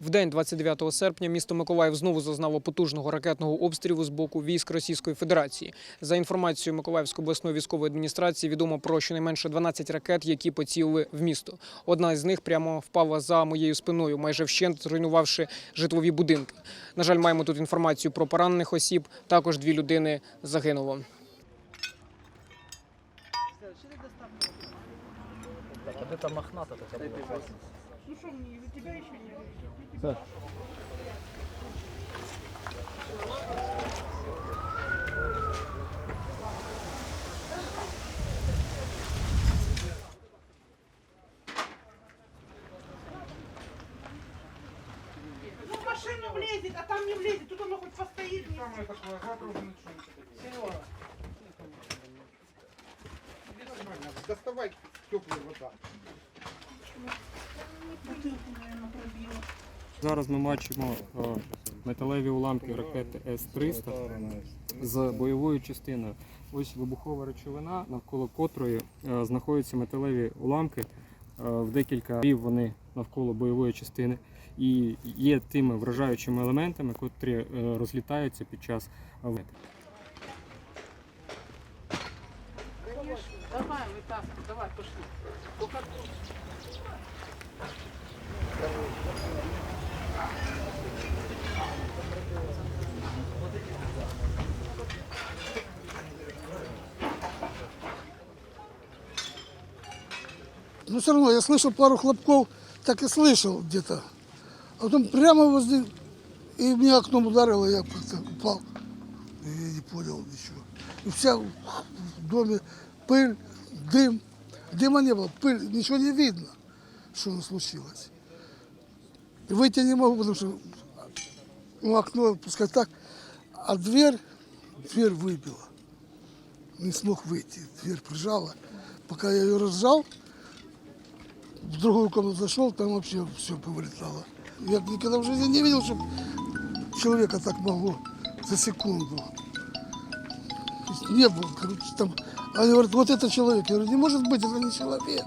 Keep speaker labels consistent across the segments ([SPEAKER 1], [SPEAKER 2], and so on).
[SPEAKER 1] В день 29 серпня місто Миколаїв знову зазнало потужного ракетного обстрілу з боку військ Російської Федерації. За інформацією Миколаївської обласної військової адміністрації, відомо про щонайменше 12 ракет, які поцілили в місто. Одна з них прямо впала за моєю спиною, майже вщент зруйнувавши житлові будинки. На жаль, маємо тут інформацію про поранених осіб. Також дві людини загинуло.
[SPEAKER 2] Так, де та мохната така?
[SPEAKER 3] Ну что, мне, у тебя еще не Ну в машину влезет, а там не влезет, тут оно хоть постоит. Самое такое, уже Серега.
[SPEAKER 4] Доставай теплая вода.
[SPEAKER 1] Зараз ми бачимо е, металеві уламки ракети С-300 з бойовою частиною. Ось вибухова речовина, навколо котрої е, знаходяться металеві уламки. Е, В декілька рів вони навколо бойової частини і є тими вражаючими елементами, котрі розлітаються під час лету.
[SPEAKER 2] Давай, витаскуй, давай, пошли.
[SPEAKER 5] Но все равно я слышал пару хлопков, так и слышал где-то. А потом прямо возле... И меня окном ударило, я как-то упал. И я не понял ничего. И вся в доме пыль, дым. Дыма не было, пыль, ничего не видно, что случилось. Выйти не могу, потому что ну, окно, пускай так, а дверь, дверь выбила. Не смог выйти, дверь прижала. Пока я ее разжал, в другую комнату зашел, там вообще все повылетало. Я никогда в жизни не видел, чтобы человека так могло за секунду. Не было, короче, там. Они говорят, вот это человек. Я говорю, не может быть, это не человек.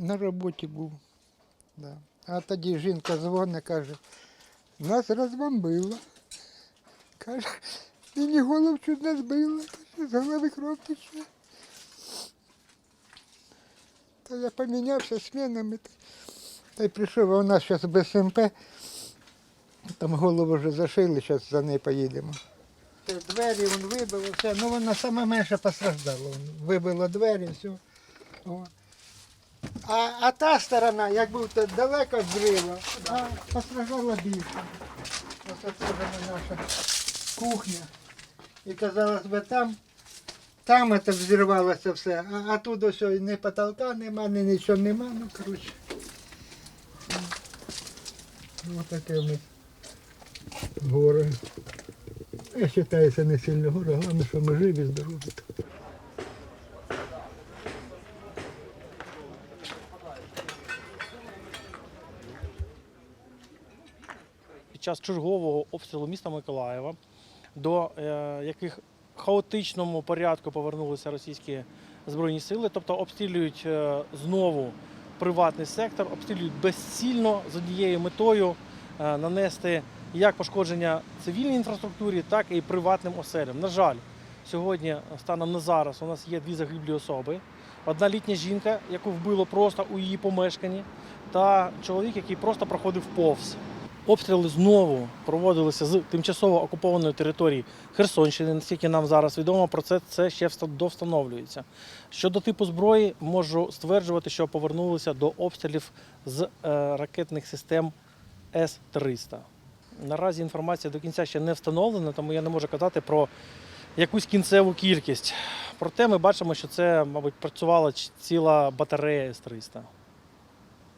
[SPEAKER 6] На роботі був. Да. А тоді жінка дзвонить, каже, нас розбомбило. Каже, мені голову чуть не збило, каже, з голови кров тече. Та я помінявся змінами. Та й прийшов, а у нас зараз без СМП. Там голову вже зашили, зараз за нею поїдемо. Двері він вибило, все. Ну вона саме менше постраждала. Вибило двері, все. О. А, а та сторона, як був далеко від зрива, а постраждала більше. Ось це наша кухня. І казалось би, там, там це взірвалося все, а, а тут ось ні потолка нема, ні нічого нема, ну коротше. Ось таке у нас горе. Я вважаю, це не сильно горе, головне, що ми живі, здорові.
[SPEAKER 2] Під час чергового обстрілу міста Миколаєва, до е, яких в хаотичному порядку повернулися російські збройні сили, тобто обстрілюють е, знову приватний сектор, обстрілюють безцільно з однією метою е, нанести як пошкодження цивільній інфраструктурі, так і приватним оселям. На жаль, сьогодні, станом на зараз, у нас є дві загиблі особи. Одна літня жінка, яку вбило просто у її помешканні, та чоловік, який просто проходив повз. Обстріли знову проводилися з тимчасово окупованої території Херсонщини. Наскільки нам зараз відомо, про це це ще вста- довстановлюється. Щодо типу зброї, можу стверджувати, що повернулися до обстрілів з е, ракетних систем С-300. Наразі інформація до кінця ще не встановлена, тому я не можу казати про якусь кінцеву кількість. Проте ми бачимо, що це, мабуть, працювала ціла батарея С-300.